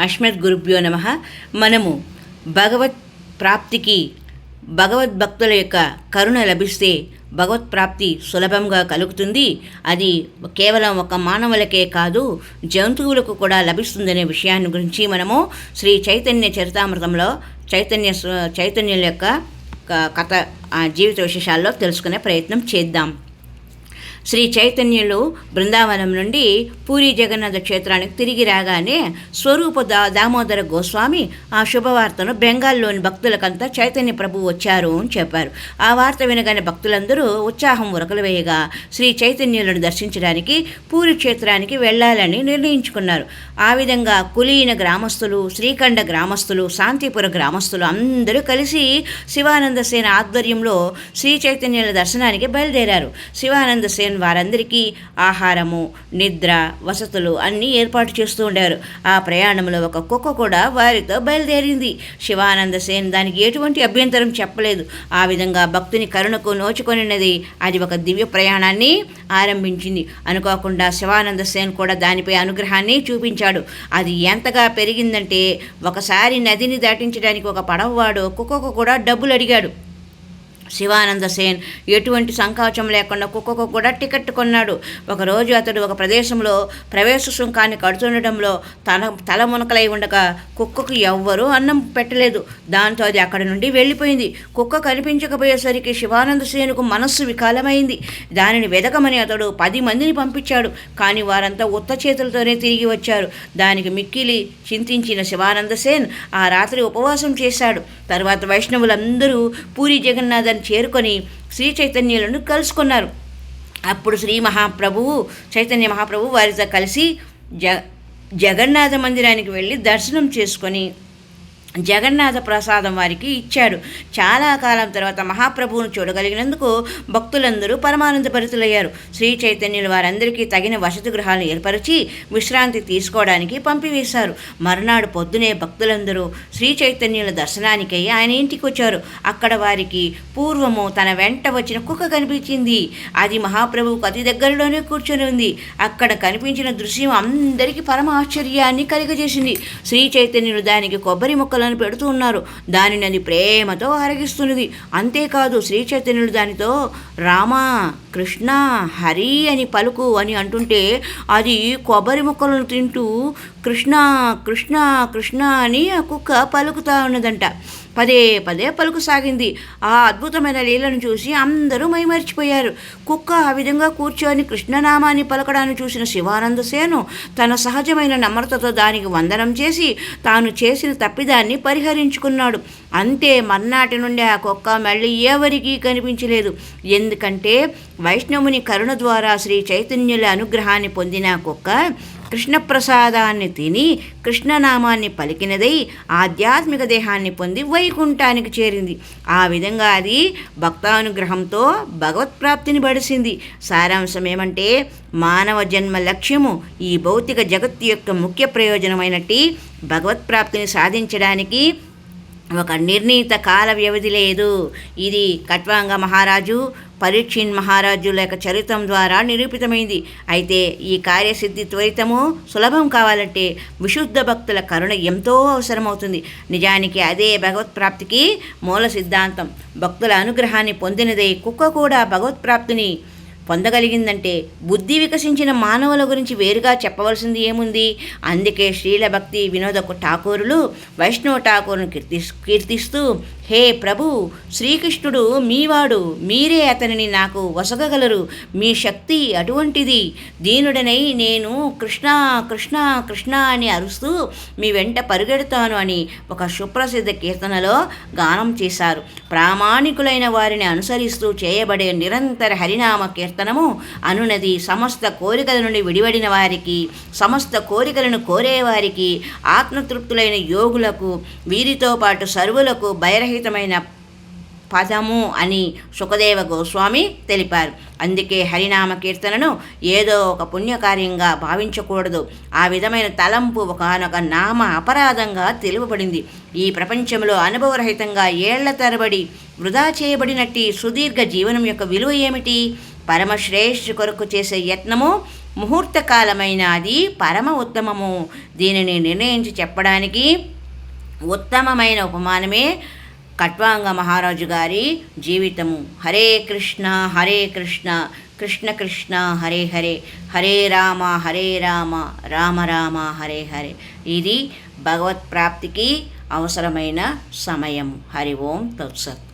అస్మద్ గురుభ్యో నమ. మనము భగవత్ ప్రాప్తికి భగవద్భక్తుల యొక్క కరుణ లభిస్తే భగవత్ ప్రాప్తి సులభంగా కలుగుతుంది. అది కేవలం ఒక మానవులకే కాదు జంతువులకు కూడా లభిస్తుందనే విషయాన్ని గురించి మనము శ్రీ చైతన్య చరితామృతంలో చైతన్య చైతన్యుల యొక్క క- కథ జీవిత విశేషాల్లో తెలుసుకునే ప్రయత్నం చేద్దాం. శ్రీ చైతన్యులు బృందావనం నుండి పూరి జగన్నాథ క్షేత్రానికి తిరిగి రాగానే స్వరూప దా దామోదర గోస్వామి ఆ శుభవార్తను బెంగాల్లోని భక్తులకంతా చైతన్య ప్రభు వచ్చారు అని చెప్పారు. ఆ వార్త వినగానే భక్తులందరూ ఉత్సాహం ఉరకలు వేయగా శ్రీ చైతన్యులను దర్శించడానికి పూరి క్షేత్రానికి వెళ్ళాలని నిర్ణయించుకున్నారు. ఆ విధంగా కులీన గ్రామస్తులు శ్రీఖండ గ్రామస్తులు శాంతిపుర గ్రామస్తులు అందరూ కలిసి శివానంద సేన ఆధ్వర్యంలో శ్రీ చైతన్యుల దర్శనానికి బయలుదేరారు. శివానంద సేన వారందరికీ ఆహారము నిద్ర వసతులు అన్నీ ఏర్పాటు చేస్తూ ఉండారు. ఆ ప్రయాణంలో ఒక కుక్క కూడా వారితో బయలుదేరింది. శివానంద సేన్ దానికి ఎటువంటి అభ్యంతరం చెప్పలేదు. ఆ విధంగా భక్తుని కరుణకు నోచుకొనినది. అది ఒక దివ్య ప్రయాణాన్ని ఆరంభించింది. అనుకోకుండా శివానంద సేన్ కూడా దానిపై అనుగ్రహాన్ని చూపించాడు. అది ఎంతగా పెరిగిందంటే ఒకసారి నదిని దాటించడానికి ఒక పడవవాడు కుక్కకు కూడా డబ్బులు అడిగాడు. శివానంద సేన్ ఎటువంటి సంకోచం లేకుండా కుక్కకు కూడా టికెట్ కొన్నాడు. ఒకరోజు అతడు ఒక ప్రదేశంలో ప్రవేశ సుంకాన్ని కడుతుండటంలో తన తల మునకలై ఉండగా కుక్కకు ఎవ్వరూ అన్నం పెట్టలేదు. దాంతో అది అక్కడి నుండి వెళ్ళిపోయింది. కుక్క కనిపించకపోయేసరికి శివానంద సేనుకు మనస్సు వికాలమైంది. దానిని వెదకమని అతడు పది మందిని పంపించాడు. కానీ వారంతా ఉత్త చేతులతోనే తిరిగి వచ్చారు. దానికి మిక్కిలి చింతించిన శివానంద సేన్ ఆ రాత్రి ఉపవాసం చేశాడు. తర్వాత వైష్ణవులందరూ పూరి జగన్నాథన్ చేరుకొని శ్రీ చైతన్యులను కలుసుకున్నారు. అప్పుడు శ్రీ మహాప్రభువు చైతన్య మహాప్రభు వారితో కలిసి జ జగన్నాథ మందిరానికి వెళ్ళి దర్శనం చేసుకొని జగన్నాథ ప్రసాదం వారికి ఇచ్చాడు. చాలా కాలం తర్వాత మహాప్రభువును చూడగలిగినందుకు భక్తులందరూ పరమానంద భరితులయ్యారు. శ్రీ చైతన్యులు వారందరికీ తగిన వసతి గృహాలను ఏర్పరిచి విశ్రాంతి తీసుకోవడానికి పంపివేశారు. మరునాడు పొద్దునే భక్తులందరూ శ్రీ చైతన్యుల దర్శనానికై ఆయన ఇంటికి వచ్చారు. అక్కడ వారికి పూర్వము తన వెంట వచ్చిన కుక్క కనిపించింది. అది మహాప్రభువుకు అతి దగ్గరలోనే కూర్చొని ఉంది. అక్కడ కనిపించిన దృశ్యం అందరికీ పరమ ఆశ్చర్యాన్ని కలిగజేసింది. శ్రీ చైతన్యులు దానికి కొబ్బరి మొక్కలు మొక్కలను పెడుతూ ఉన్నారు. దానిని అది ప్రేమతో ఆరగిస్తున్నది అంతేకాదు శ్రీ చైతన్యుడు దానితో రామ కృష్ణ హరి అని పలుకు అని అంటుంటే అది కొబ్బరి ముక్కలను తింటూ కృష్ణ కృష్ణ కృష్ణ అని ఆ కుక్క పలుకుతా ఉన్నదంట. పదే పదే పలుకు సాగింది ఆ అద్భుతమైన లీలను చూసి అందరూ మైమరిచిపోయారు. కుక్క ఆ విధంగా కూర్చొని కృష్ణనామాన్ని పలకడాన్ని చూసిన శివానంద సేను తన సహజమైన నమ్రతతో దానికి వందనం చేసి తాను చేసిన తప్పిదాన్ని పరిహరించుకున్నాడు. అంతే మర్నాటి నుండి ఆ కుక్క మళ్ళీ ఎవరికీ కనిపించలేదు. ఎందుకంటే వైష్ణవుని కరుణ ద్వారా శ్రీ చైతన్యుల అనుగ్రహాన్ని పొందిన కుక్క కృష్ణప్రసాదాన్ని తిని కృష్ణనామాన్ని పలికినదై ఆధ్యాత్మిక దేహాన్ని పొంది వైకుంఠానికి చేరింది. ఆ విధంగా అది భక్తానుగ్రహంతో భగవత్ప్రాప్తిని బడిసింది. సారాంశం ఏమంటే మానవ జన్మ లక్ష్యము ఈ భౌతిక జగత్తు యొక్క ముఖ్య ప్రయోజనమైనట్టి భగవత్ప్రాప్తిని సాధించడానికి ఒక నిర్ణీత కాల వ్యవధి లేదు. ఇది కట్వాంగ మహారాజు పరీక్షిన్ మహారాజుల యొక్క చరిత్రం ద్వారా నిరూపితమైంది. అయితే ఈ కార్యసిద్ధి త్వరితము సులభం కావాలంటే విశుద్ధ భక్తుల కరుణ ఎంతో అవసరమవుతుంది. నిజానికి అదే భగవత్ప్రాప్తికి మూల సిద్ధాంతం. భక్తుల అనుగ్రహాన్ని పొందినదే కుక్క కూడా భగవత్ప్రాప్తిని పొందగలిగిందంటే బుద్ధి వికసించిన మానవుల గురించి వేరుగా చెప్పవలసింది ఏముంది? అందుకే శ్రీల భక్తి వినోద ఠాకూరులు వైష్ణవ ఠాకూరును కీర్తి కీర్తిస్తూ హే ప్రభు శ్రీకృష్ణుడు మీవాడు మీరే అతనిని నాకు వసగగలరు. మీ శక్తి అటువంటిది. దీనుడనై నేను కృష్ణ కృష్ణ కృష్ణ అని అరుస్తూ మీ వెంట పరుగెడతాను అని ఒక సుప్రసిద్ధ కీర్తనలో గానం చేశారు. ప్రామాణికులైన వారిని అనుసరిస్తూ చేయబడే నిరంతర హరినామ కీర్తనము అనునది సమస్త కోరికల నుండి విడివడిన వారికి సమస్త కోరికలను కోరేవారికి ఆత్మతృప్తులైన యోగులకు వీరితో పాటు సర్వులకు భయరహితమైన పదము అని సుఖదేవ గోస్వామి తెలిపారు. అందుకే హరినామ కీర్తనను ఏదో ఒక పుణ్యకార్యంగా భావించకూడదు. ఆ విధమైన తలంపు ఒకనొక నామ అపరాధంగా తెలుపబడింది ఈ ప్రపంచంలో అనుభవరహితంగా ఏళ్ళ తరబడి వృధా చేయబడినట్టి సుదీర్ఘ జీవనం యొక్క విలువ ఏమిటి? పరమశ్రేష్ఠి కొరకు చేసే యత్నము ముహూర్తకాలమైన అది పరమ ఉత్తమము. దీనిని నిర్ణయించి చెప్పడానికి ఉత్తమమైన ఉపమానమే కట్వాంగ మహారాజు గారి జీవితము. హరే కృష్ణ హరే కృష్ణ కృష్ణ కృష్ణ హరే హరే హరే రామ హరే రామ రామ రామ హరే హరే. ఇది భగవత్ ప్రాప్తికి అవసరమైన సమయం హరి ఓం తత్సత్.